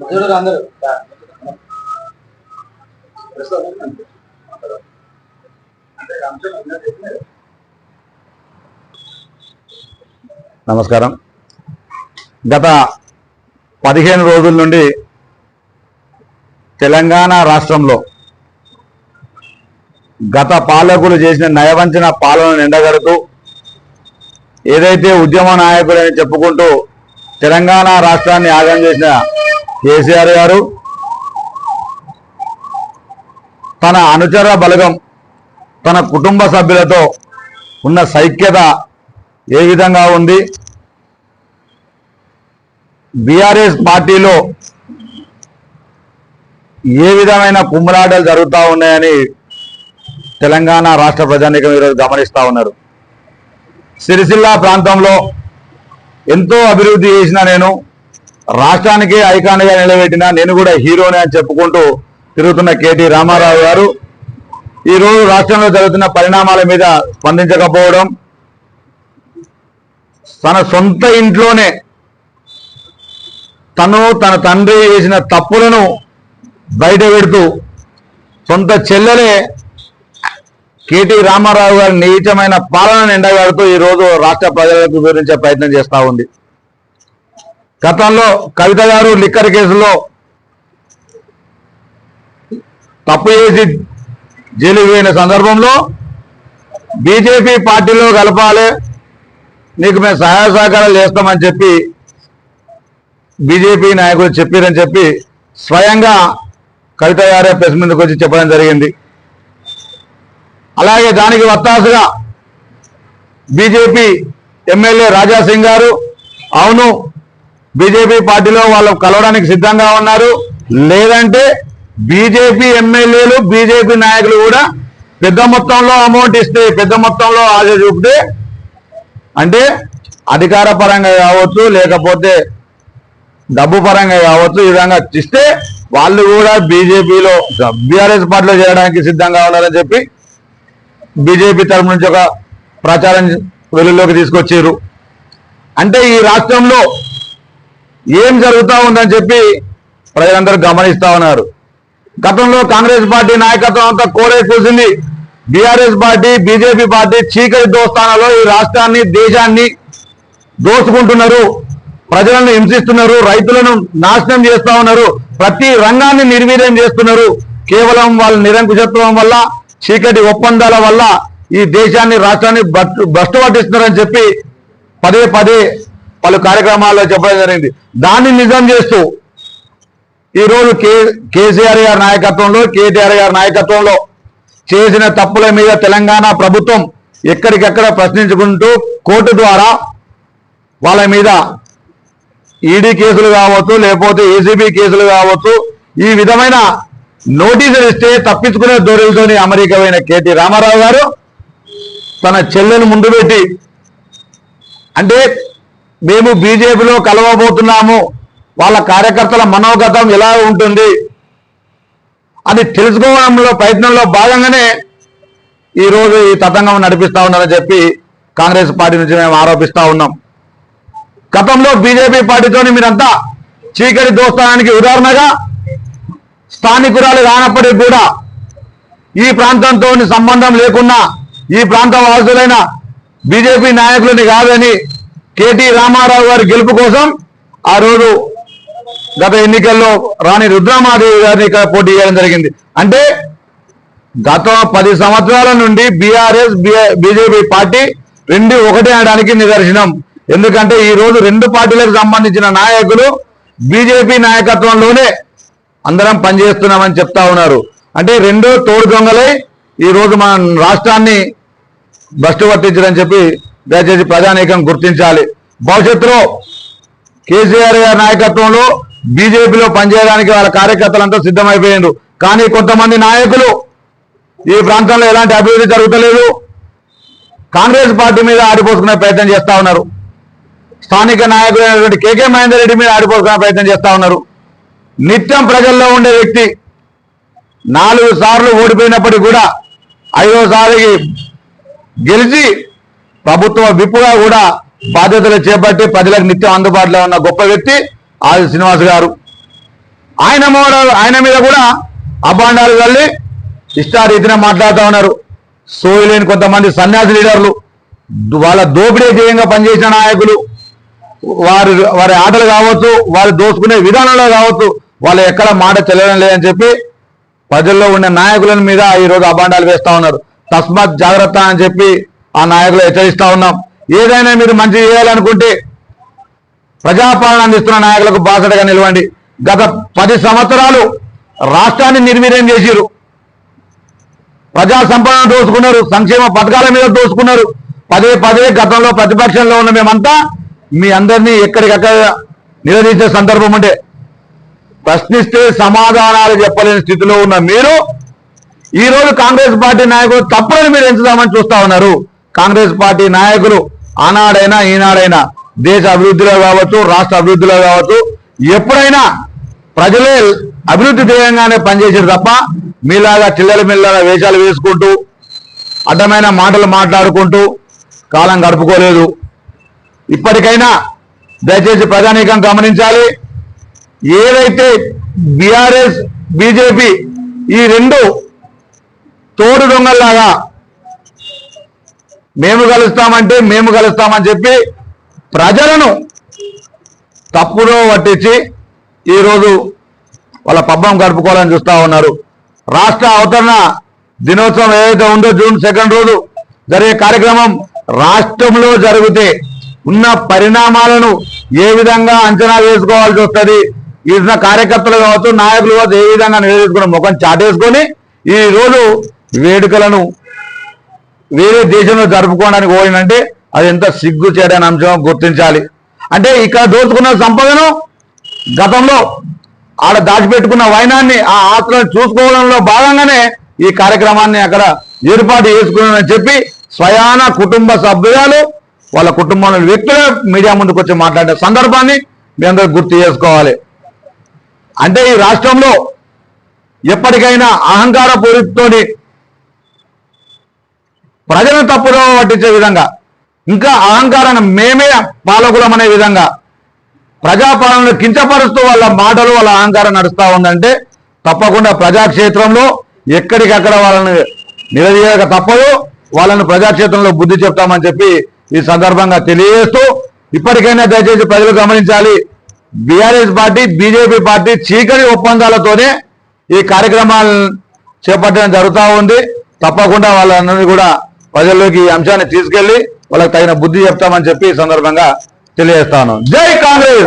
అందరూ నమస్కారం. గత పదిహేను రోజుల నుండి తెలంగాణ రాష్ట్రంలో గత పాలకులు చేసిన నయవంచన పాలన నిండగడుతూ ఏదైతే ఉద్యమ నాయకులని చెప్పుకుంటూ తెలంగాణ రాష్ట్రాన్ని ఆగం చేసిన కేసీఆర్ గారు తన అనుచర బలగం తన కుటుంబ సభ్యులతో ఉన్న సైక్యత ఏ విధంగా ఉంది? బీఆర్ఎస్ పార్టీలో ఏ విధమైన కుమ్మరాటలు జరుగుతూ ఉన్నాయని తెలంగాణ రాష్ట్ర ప్రజానీకం ఈరోజు గమనిస్తూ ఉన్నారు. సిరిసిల్ల ప్రాంతంలో ఎంతో అభివృద్ధి చేసిన నేను రాష్ట్రానికి ఐకాన్గా నిలబెట్టిన నేను కూడా హీరోనే అని చెప్పుకుంటూ తిరుగుతున్న కేటీ రామారావు గారు ఈ రోజు రాష్ట్రంలో జరుగుతున్న పరిణామాల మీద స్పందించకపోవడం తన సొంత ఇంట్లోనే తను తన తండ్రి చేసిన తప్పులను బయట పెడుతూ సొంత చెల్లెలే కేటీ రామారావు గారి నీచమైన పాలన నిండగాడుతూ ఈ రోజు రాష్ట్ర ప్రజలకు వివరించే ప్రయత్నం చేస్తూ ఉంది. గతంలో కవిత గారు లిక్కర్ కేసులో తప్పు చేసి జైలు పోయిన సందర్భంలో బీజేపీ పార్టీలో కలపాలి నీకు మేము సహాయ సహకారాలు చేస్తామని చెప్పి బీజేపీ నాయకులు చెప్పారని చెప్పి స్వయంగా కవిత గారే ప్రెస్ ముందుకు వచ్చి చెప్పడం జరిగింది. అలాగే దానికి వత్తాసుగా బీజేపీ ఎమ్మెల్యే రాజాసింగ్ గారు అవును బీజేపీ పార్టీలో వాళ్ళు కలవడానికి సిద్ధంగా ఉన్నారు. లేదంటే బీజేపీ ఎమ్మెల్యేలు బీజేపీ నాయకులు కూడా పెద్ద మొత్తంలో అమౌంట్ ఇస్తే పెద్ద మొత్తంలో ఆశ చూపితే అంటే అధికార పరంగా కావచ్చు లేకపోతే డబ్బు పరంగా కావచ్చు ఈ విధంగా ఇస్తే వాళ్ళు కూడా బీజేపీలో బీఆర్ఎస్ పార్టీలో చేయడానికి సిద్ధంగా ఉన్నారని చెప్పి బీజేపీ తరపు నుంచి ఒక ప్రచారం వెలుగులోకి తీసుకొచ్చారు అంటే ఈ రాష్ట్రంలో ఏం జరుగుతూ ఉందని చెప్పి ప్రజలందరూ గమనిస్తా ఉన్నారు. గతంలో కాంగ్రెస్ పార్టీ నాయకత్వం అంతా కోరే కూసింది బీఆర్ఎస్ పార్టీ బీజేపీ పార్టీ చీకటి దోస్తానాలో ఈ రాష్ట్రాన్ని దేశాన్ని దోచుకుంటున్నారు. ప్రజలను హింసిస్తున్నారు. రైతులను నాశనం చేస్తా ఉన్నారు. ప్రతి రంగాన్ని నిర్వీర్యం చేస్తున్నారు. కేవలం వాళ్ళ నిరంకుశత్వం వల్ల చీకటి ఒప్పందాల వల్ల ఈ దేశాన్ని రాష్ట్రాన్ని భ్రష్టు పట్టిస్తున్నారని చెప్పి పదే పదే పలు కార్యక్రమాల్లో చెప్పడం జరిగింది. దాన్ని నిజం చేస్తూ ఈ రోజు కే కేసీఆర్ గారి నాయకత్వంలో కేటీఆర్ గారి నాయకత్వంలో చేసిన తప్పుల మీద తెలంగాణ ప్రభుత్వం ఎక్కడికెక్కడ ప్రశ్నించుకుంటూ కోర్టు ద్వారా వాళ్ళ మీద ఈడీ కేసులు కావచ్చు లేకపోతే ఏసీబీ కేసులు కావచ్చు ఈ విధమైన నోటీసులు ఇస్తే తప్పించుకునే ధోరణితోని అమెరికా పోయిన కేటీ రామారావు గారు తన చెల్లెను ముందు పెట్టి అంటే మేము బీజేపీలో కలవబోతున్నాము. వాళ్ళ కార్యకర్తల మనోగతం ఎలా ఉంటుంది? అది తెలుసుకోవడంలో ప్రయత్నంలో భాగంగానే ఈ రోజు ఈ తతంగం నడిపిస్తా ఉన్నారని చెప్పి కాంగ్రెస్ పార్టీ నుంచి మేము ఆరోపిస్తా ఉన్నాం. గతంలో బీజేపీ పార్టీతోని మీరంతా చీకటి దోస్తానానికి ఉదాహరణగా స్థానికురాలు కానప్పటికీ కూడా ఈ ప్రాంతంతో సంబంధం లేకున్నా ఈ ప్రాంత వాసులైన బీజేపీ నాయకులని కాదని కేటీ రామారావు గారి గెలుపు కోసం ఆ రోజు గత ఎన్నికల్లో రాణి రుద్రమాదేవి గారిని ఇక్కడ పోటీ చేయడం జరిగింది. అంటే గత పది సంవత్సరాల నుండి బీఆర్ఎస్ బీజేపీ పార్టీ రెండు ఒకటే అనడానికి నిదర్శనం. ఎందుకంటే ఈ రోజు రెండు పార్టీలకు సంబంధించిన నాయకులు బీజేపీ నాయకత్వంలోనే అందరం పనిచేస్తున్నామని చెప్తా ఉన్నారు. అంటే రెండో తోడు దొంగలై ఈ రోజు మన రాష్ట్రాన్ని భ్రష్టు పట్టించడం చెప్పి దయచేసి ప్రజానీకం గుర్తించాలి. భవిష్యత్తులో కేసీఆర్ గారి నాయకత్వంలో బీజేపీలో పనిచేయడానికి వాళ్ళ కార్యకర్తలంతా సిద్ధమైపోయారు కానీ కొంతమంది నాయకులు ఈ ప్రాంతంలో ఎలాంటి అభివృద్ధి జరుగుతలేదు. కాంగ్రెస్ పార్టీ మీద ఆడిపోసుకునే ప్రయత్నం చేస్తూ ఉన్నారు. స్థానిక నాయకులైనటువంటి కేకే మహేందర్ రెడ్డి మీద ఆడిపోసుకునే ప్రయత్నం చేస్తూ ఉన్నారు. నిత్యం ప్రజల్లో ఉండే వ్యక్తి నాలుగు సార్లు ఓడిపోయినప్పటికీ కూడా ఐదోసారికి గెలిచి ప్రభుత్వ విప్పుగా కూడా బాధ్యతలు చేపట్టి ప్రజలకు నిత్యం అందుబాటులో ఉన్న గొప్ప వ్యక్తి ఆది శ్రీనివాస్ గారు. ఆయన ఆయన మీద కూడా అభాండాలు వెళ్ళి ఇష్టారీతిన మాట్లాడుతూ ఉన్నారు. సోయలేని కొంతమంది సన్యాసి లీడర్లు వాళ్ళ దోపిడీ ధ్యేయంగా పనిచేసిన నాయకులు వారి వారి ఆటలు కావచ్చు వారు దోచుకునే విధానంలో కావచ్చు వాళ్ళు ఎక్కడ మాట చెల్లడం లేదని చెప్పి ప్రజల్లో ఉన్న నాయకుల మీద ఈ రోజు అభాండాలు వేస్తూ ఉన్నారు. తస్మాత్ జాగ్రత్త అని చెప్పి ఆ నాయకులు హెచ్చరిస్తా ఉన్నాం. ఏదైనా మీరు మంచి చేయాలనుకుంటే ప్రజాపాలన అందిస్తున్న నాయకులకు బాసటగా నిలవండి. గత పది సంవత్సరాలు రాష్ట్రాన్ని నిర్వీర్యం చేసిరు ప్రజా సంపదను దోసుకున్నారు. సంక్షేమ పథకాల మీద దోసుకున్నారు. పదే పదే గతంలో ప్రతిపక్షంలో ఉన్న మేమంతా మీ అందరినీ ఎక్కడికక్కడ నిలదీసే సందర్భం ఉంటే ప్రశ్నిస్తే సమాధానాలు చెప్పలేని స్థితిలో ఉన్న మీరు ఈ రోజు కాంగ్రెస్ పార్టీ నాయకులు తప్పులను మీరు ఎంచుదామని చూస్తా ఉన్నారు. కాంగ్రెస్ పార్టీ నాయకులు ఆనాడైనా ఈనాడైనా దేశ అభివృద్ధిలో కావచ్చు రాష్ట్ర అభివృద్ధిలో కావచ్చు ఎప్పుడైనా ప్రజలే అభివృద్ధి ధ్యేయంగానే పనిచేసారు తప్ప మీలాగా చిల్లర మిల్లగా వేషాలు వేసుకుంటూ అడ్డమైన మాటలు మాట్లాడుకుంటూ కాలం గడుపుకోలేదు. ఇప్పటికైనా దయచేసి ప్రజానీకం గమనించాలి. ఏదైతే బీఆర్ఎస్ బీజేపీ ఈ రెండు తోడు దొంగల్లాగా మేము కలుస్తామంటే మేము కలుస్తామని చెప్పి ప్రజలను తప్పులో పట్టించి ఈరోజు వాళ్ళ పబ్బం గడుపుకోవాలని చూస్తూ ఉన్నారు. రాష్ట్ర అవతరణ దినోత్సవం ఏదైతే ఉందో జూన్ సెకండ్ రోజు జరిగే కార్యక్రమం రాష్ట్రంలో జరిగితే ఉన్న పరిణామాలను ఏ విధంగా అంచనా వేసుకోవాల్సి వస్తుంది? ఇచ్చిన కార్యకర్తలు కావచ్చు నాయకులు కావచ్చు ఏ విధంగా నివేదించుకున్న ముఖం చాటేసుకొని ఈ రోజు వేడుకలను వేరే దేశంలో జరుపుకోవడానికి పోయిందంటే అది ఎంత సిగ్గు చేయడానికి అంశం గుర్తించాలి. అంటే ఇక్కడ దోచుకున్న సంపదను గతంలో ఆడ దాచిపెట్టుకున్న వైనాన్ని ఆ ఆస్తులను చూసుకోవడంలో భాగంగానే ఈ కార్యక్రమాన్ని అక్కడ ఏర్పాటు చేసుకున్నానని చెప్పి స్వయాన కుటుంబ సభ్యులు వాళ్ళ కుటుంబంలో వ్యక్తులే మీడియా ముందుకు వచ్చి మాట్లాడే సందర్భాన్ని మీ అందరూ గుర్తు చేసుకోవాలి. అంటే ఈ రాష్ట్రంలో ఎప్పటికైనా అహంకార పూరితోని ప్రజలను తప్పుదో పట్టించే విధంగా ఇంకా అహంకారాన్ని మేమే పాలకులం అనే విధంగా ప్రజాపాలనను కించపరుస్తూ వాళ్ళ మాటలు వాళ్ళ అహంకారం నడుస్తూ ఉందంటే తప్పకుండా ప్రజాక్షేత్రంలో ఎక్కడికక్కడ వాళ్ళని నిలదీయక తప్పదు. వాళ్ళని ప్రజాక్షేత్రంలో బుద్ధి చెప్తామని చెప్పి ఈ సందర్భంగా తెలియజేస్తూ ఇప్పటికైనా దయచేసి ప్రజలు గమనించాలి. బీఆర్ఎస్ పార్టీ బీజేపీ పార్టీ చీకటి ఒప్పందాలతోనే ఈ కార్యక్రమాలు చేపట్టడం జరుగుతూ ఉంది. తప్పకుండా వాళ్ళందరినీ కూడా ప్రజల్లోకి ఈ అంశాన్ని తీసుకెళ్ళి వాళ్ళకి తగిన బుద్ధి చెప్తామని చెప్పి ఈ సందర్భంగా తెలియజేస్తాను. జై కాంగ్రెస్!